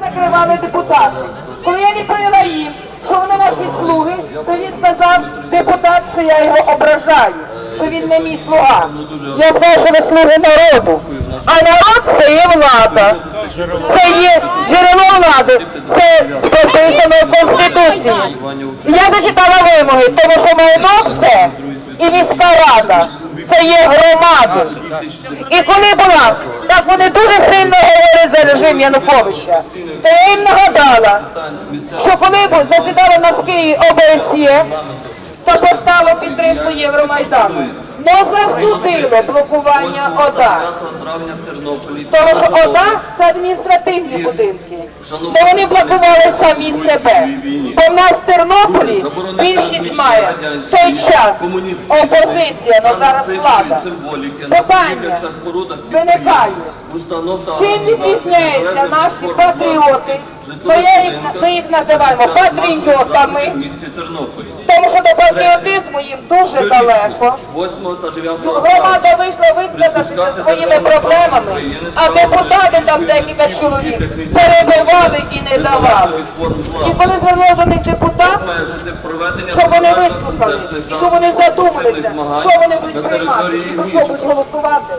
Закривали депутати. Коли я відповіла їм, що вони наші слуги, то він сказав депутат, що я його ображаю, що він не мій слуга. Я знаю, що ви слуги народу. А народ це є влада. Це є джерело влади. Це записано в Конституції. Я зачитала вимоги, тому що майно все і міська рада. Є громади. І коли була, так вони дуже сильно говорять за режим Януковича. То я їм нагадала, що коли засідали на Києві ОБСЄ, то постало підтримку Євромайдану. Не засудило блокування ОДА. Тому що ОДА це адміністративні будинки. Бо вони блокували самі себе. Бо в нас в Тернополі більшість має в той час опозиція, але зараз влада. Питання виникає. Чим відрізняються наші патріоти? Ми їх називаємо патріотами, тому що до патріотизму їм дуже далеко. 8 та 9 Громада вийшла висказатися своїми проблемами, а депутати там декілька чоловік перебивали і не давали. І коли звернули до них депутат, щоб вони вислухали, і щоб вони задумалися, що вони будуть приймати, і про що будуть голосувати,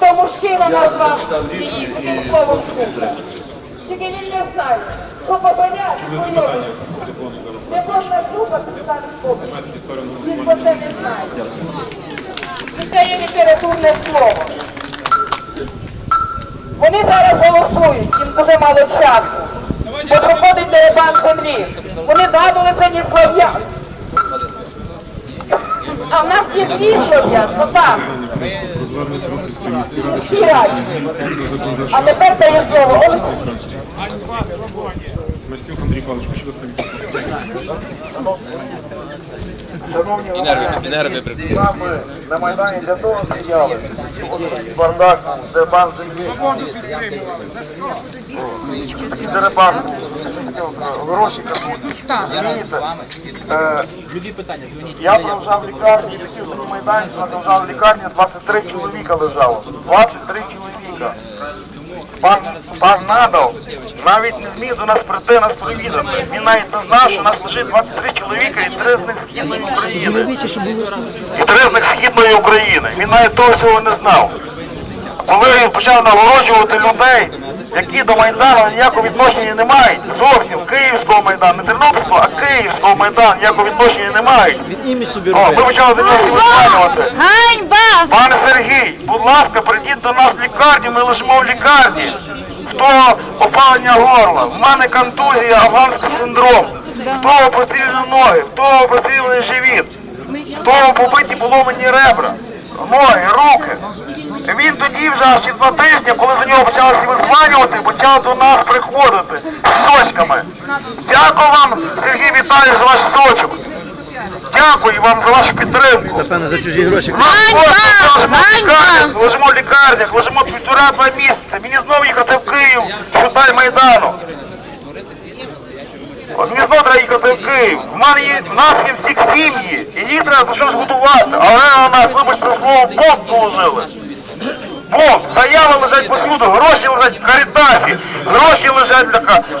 то мужчина назвав її таким словом. Тільки він не знає, що копаня знайомий. Не кожна підставить спокій. Він про це не знає. Це є літературне слово. Вони зараз голосують, їм дуже мало часу. Бо проходить дерибан землі. Вони згадували сьогодні слов'ян. А в нас є ради Всі раді. А тепер дає слово Олексій. Мастюк Андрій Павлович, хочу вас І нерви, і нерви прикрили. Ми на Майдані для того стояли, бардак, де бан землі. І дерибан, гроші крадуть. Розумієте? Е, Я прожав в лікарні, такий на Майдані, я прожав в лікарні, 23 чоловіка лежало. 23 чоловіка. Пан, пан Надал навіть не зміг до нас прийти, нас провідати. Він навіть не знав, що у нас лежить 23 чоловіка і три з них східної України. І три з них східної України. Він навіть того всього не знав. Коли він почав нагороджувати людей, які до Майдану ніякого відношення не мають, зовсім Київського Майдану, не Тернопільського, а Київського Майдану ніякого відношення не мають. О, ми почали до нього всі визванювати. Ганьба! Пане Сергій, будь ласка, прийдіть до нас в лікарню, ми лежимо в лікарні. Хто опалення горла, в мене контузія, афганський синдром, хто простріляні ноги, хто простріляний живіт, хто побиті поломані ребра, ноги, руки. Він тоді вже аж через два тижні, коли за нього почали всі визванювати, почав до нас приходити з сочками. Дякую вам, Сергій Віталійович, за ваш сочок. Дякую вам за вашу підтримку. Напевно, за чужі гроші. Ми лежимо в лікарнях, лежимо півтора-два місяці. Мені знову їхати в Київ, шутай Майдану. От мені знову треба їхати в мене є, в нас є всіх сім'ї, і їх треба за щось готувати. Але на нас, вибачте слово, бомб положили. Бомб, заяви лежать повсюду, гроші лежать в Карітасі, гроші лежать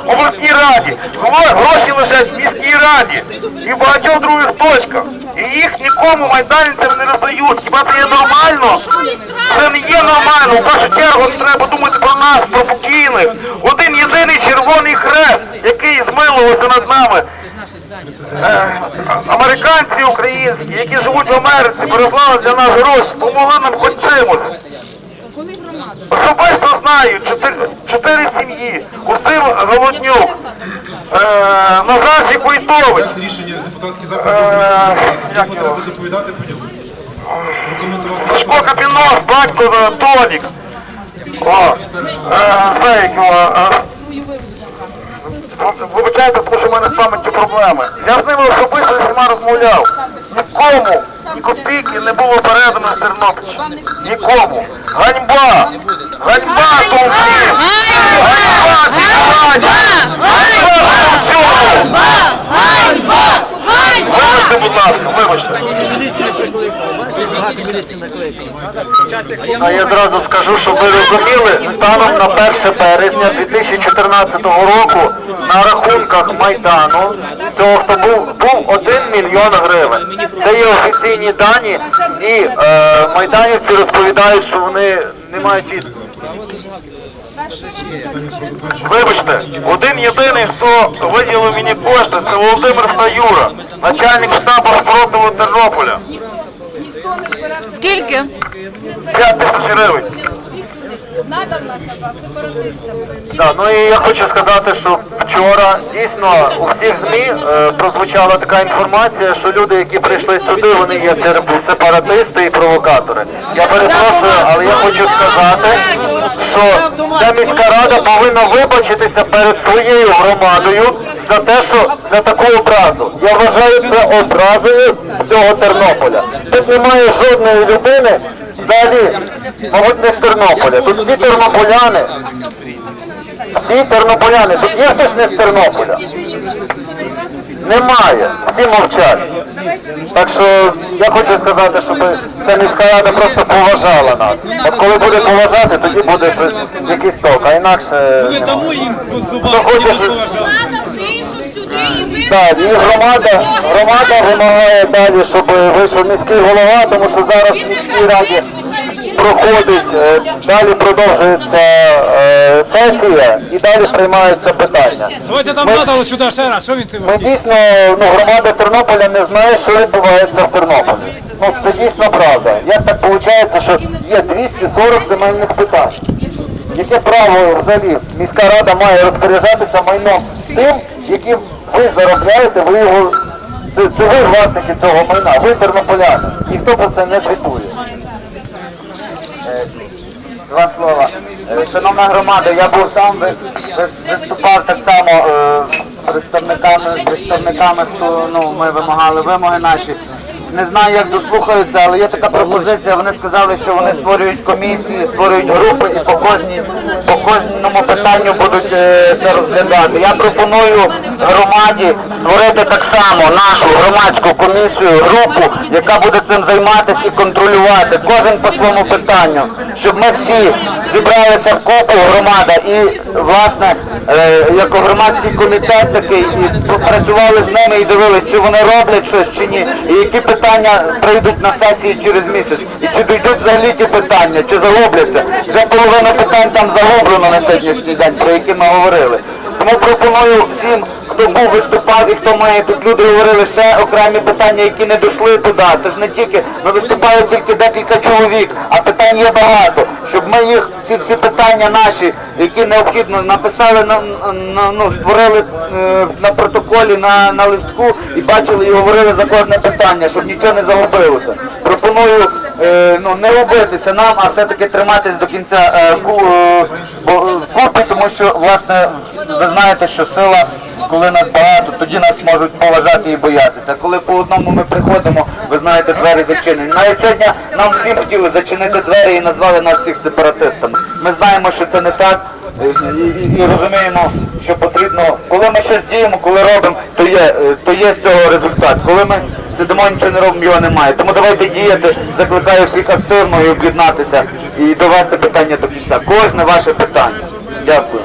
в обласній раді, гроші лежать в міській раді і в багатьох других точках. І їх нікому майданцям не роздають. Хіба це є нормально? Це не є нормально. В першу чергу треба подумати про нас, про покійних. Один єдиний червоний хрест, який змилувався над нами. Е, американці українські, які живуть в Америці, переслали для нас гроші, помогли нам хоч чимось. Особисто знаю чотири, чотири сім'ї. Устим Голоднюк, е, Назарчик Войтович, Рішення депутатський запит е, як буде доповідати по ньому. Сашко Капінос, батько е, Толік. О, е, це як його, е, Вибачайте, тому що в мене з пам'яттю проблеми. Я з ними особисто зі всіма розмовляв. Нікому ні копійки не було передано з Тернопільщини. Нікому. Ганьба! Ганьба тому всім! Ганьба цій владі! Ганьба всьому! Вибачте, будь ласка, вибачте. А я зразу скажу, щоб ви розуміли, станом на 1 березня 2014 року на рахунках Майдану цього хто був, був 1 мільйон гривень. Це є офіційні дані, і е, майданівці розповідають, що вони не мають відповіді. Вибачте, один єдиний, хто виділив мені кошти, це Володимир Стаюра, начальник штабу спротиву Тернополя. Скільки? 5 тисяч гривень. Надав нас назвав сепаратистами. Да, ну і я хочу сказати, що вчора дійсно у всіх ЗМІ е, прозвучала така інформація, що люди, які прийшли сюди, вони є сепаратисти і провокатори. Я перепрошую, але я хочу сказати, що ця міська рада повинна вибачитися перед своєю громадою за те, що за таку образу. Я вважаю це образою всього Тернополя. Тут немає жодної людини. Взагалі, мабуть, не з Тернополя. Тут всі тернополяни, всі тернополяни, тут є хтось не з Тернополя? Немає, всі мовчать. Так що я хочу сказати, щоб ця міська рада просто поважала нас. От коли буде поважати, тоді буде щось, якийсь ток, а інакше... ну, Хто хоче, щоб... Влада вийшов сюди і ви Так, і громада, громада вимагає далі, щоб вийшов міський голова, тому що зараз в міській раді проходить, е, далі продовжується е, сесія і далі приймаються питання. Давайте там надало сюди ще раз, що він це Ми дійсно, ну, громада Тернополя не знає, що відбувається в Тернополі. Ну, це дійсно правда. Як так виходить, що є 240 земельних питань? Яке право взагалі міська рада має розпоряджатися майном тим, яким ви заробляєте, ви його, це, це ви власники цього майна, ви тернополяни. Ніхто про це не звітує. Е, Два слова. Е, Шановна громада, я був там, ви- ви- виступав так само е, з представниками, представниками, хто ну, ми вимагали вимоги наші. Не знаю, як дослухаються, але є така пропозиція. Вони сказали, що вони створюють комісії, створюють групи і по кожній, по кожному питанню будуть е, це розглядати. Я пропоную громаді створити так само нашу громадську комісію, групу, яка буде цим займатися і контролювати кожен по своєму питанню, щоб ми всі зібралися в купу громада і власне е, як громадський комітет такий і попрацювали з ними і дивилися, чи вони роблять щось чи ні, і які питання прийдуть на сесії через місяць, і чи дійдуть взагалі ті питання, чи загубляться. Вже половина питань там загублено на сьогоднішній день, про які ми говорили. Тому пропоную всім, хто був виступав і хто має тут люди говорили ще окремі питання, які не дійшли туди. Це ж не тільки ми виступаємо тільки декілька чоловік, а питань є багато. Щоб ми їх ці всі питання наші, які необхідно написали на, на ну створили е, на протоколі на, на листку і бачили і говорили за кожне питання, щоб нічого не загубилося. Пропоную ну не робитися нам, а все-таки триматись до кінця е, ку, е, е, купи, тому що власне ви знаєте, що сила, коли нас багато, тоді нас можуть поважати і боятися. Коли по одному ми приходимо, ви знаєте, двері зачинені. Навіть сьогодні нам всім хотіли зачинити двері і назвали нас всіх сепаратистами. Ми знаємо, що це не так. е, І, і, і розуміємо, що потрібно, коли ми щось діємо, коли робимо, то є, е, то є з цього результат. Коли ми сидимо, нічого не робимо, його немає. Тому давайте діяти, закликаю всіх активно і об'єднатися і довести питання до кінця. Кожне ваше питання. Дякую.